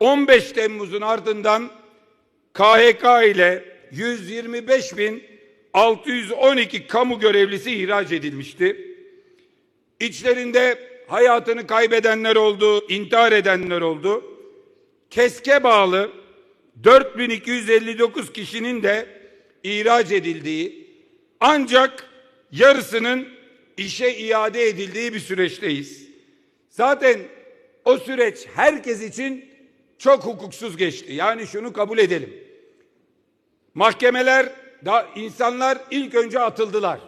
15 Temmuz'un ardından KHK ile 125.612 kamu görevlisi ihraç edilmişti. İçlerinde hayatını kaybedenler oldu, intihar edenler oldu. KESK'e bağlı 4259 kişinin de ihraç edildiği ancak yarısının işe iade edildiği bir süreçteyiz. Zaten o süreç herkes için çok hukuksuz geçti. Yani şunu kabul edelim. Mahkemeler da insanlar ilk önce atıldılar.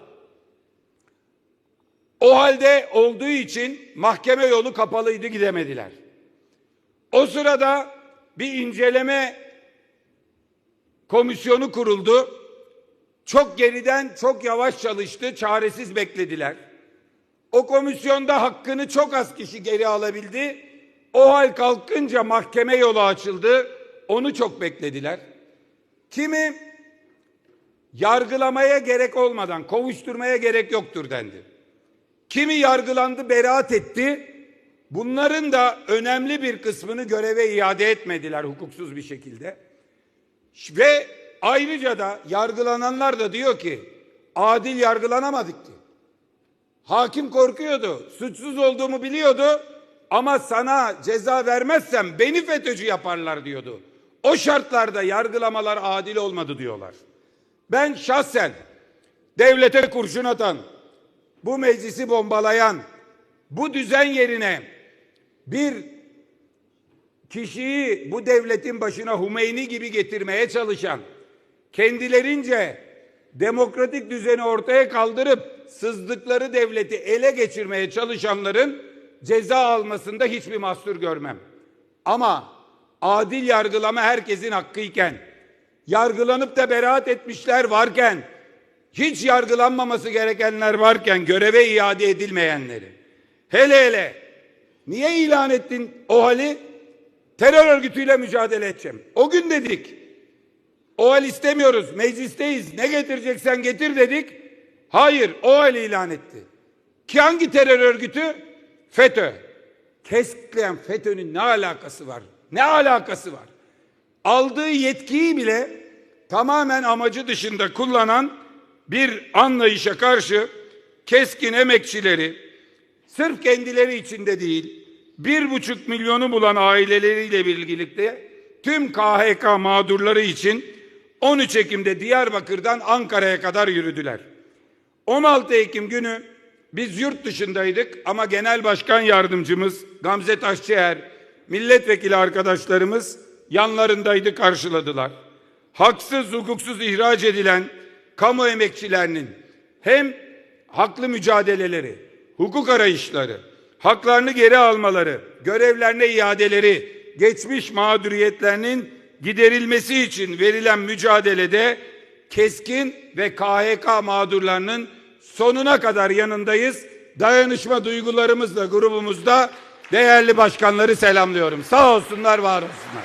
O halde olduğu için mahkeme yolu kapalıydı gidemediler. O sırada bir inceleme komisyonu kuruldu. Çok geriden çok yavaş çalıştı, çaresiz beklediler. O komisyonda hakkını çok az kişi geri alabildi. O hal kalkınca mahkeme yolu açıldı. Onu çok beklediler. Kimi yargılamaya gerek olmadan kovuşturmaya gerek yoktur dendi. Kimi yargılandı, beraat etti. Bunların da önemli bir kısmını göreve iade etmediler hukuksuz bir şekilde. Ve ayrıca da yargılananlar da diyor ki adil yargılanamadık ki. Hakim korkuyordu. Suçsuz olduğumu biliyordu ama sana ceza vermezsem beni FETÖ'cü yaparlar diyordu. O şartlarda yargılamalar adil olmadı diyorlar. Ben şahsen devlete kurşun atan, bu meclisi bombalayan, bu düzen yerine bir kişiyi bu devletin başına Humeyni gibi getirmeye çalışan, kendilerince demokratik düzeni ortaya kaldırıp sızdıkları devleti ele geçirmeye çalışanların ceza almasında hiçbir mahsur görmem. Ama adil yargılama herkesin hakkıyken, yargılanıp da beraat etmişler varken, hiç yargılanmaması gerekenler varken göreve iade edilmeyenleri. Hele hele niye ilan ettin o hali? Terör örgütüyle mücadele edeceğim. O gün dedik. O hal istemiyoruz. Meclisteyiz. Ne getireceksen getir dedik. Hayır, o hal ilan etti. Ki hangi terör örgütü? FETÖ. Keskleyen FETÖ'nün ne alakası var? Ne alakası var? Aldığı yetkiyi bile tamamen amacı dışında kullanan bir anlayışa karşı keskin emekçileri sırf kendileri içinde değil bir buçuk milyonu bulan aileleriyle birlikte tüm KHK mağdurları için 13 Ekim'de Diyarbakır'dan Ankara'ya kadar yürüdüler. 16 Ekim günü biz yurt dışındaydık ama Genel Başkan Yardımcımız Gamze Taşçıer, milletvekili arkadaşlarımız yanlarındaydı karşıladılar. Haksız hukuksuz ihraç edilen kamu emekçilerinin hem haklı mücadeleleri, hukuk arayışları, haklarını geri almaları, görevlerine iadeleri, geçmiş mağduriyetlerinin giderilmesi için verilen mücadelede keskin ve KHK mağdurlarının sonuna kadar yanındayız. Dayanışma duygularımızla grubumuzda değerli başkanları selamlıyorum. Sağ olsunlar, var olsunlar.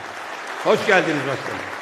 Hoş geldiniz başkanım.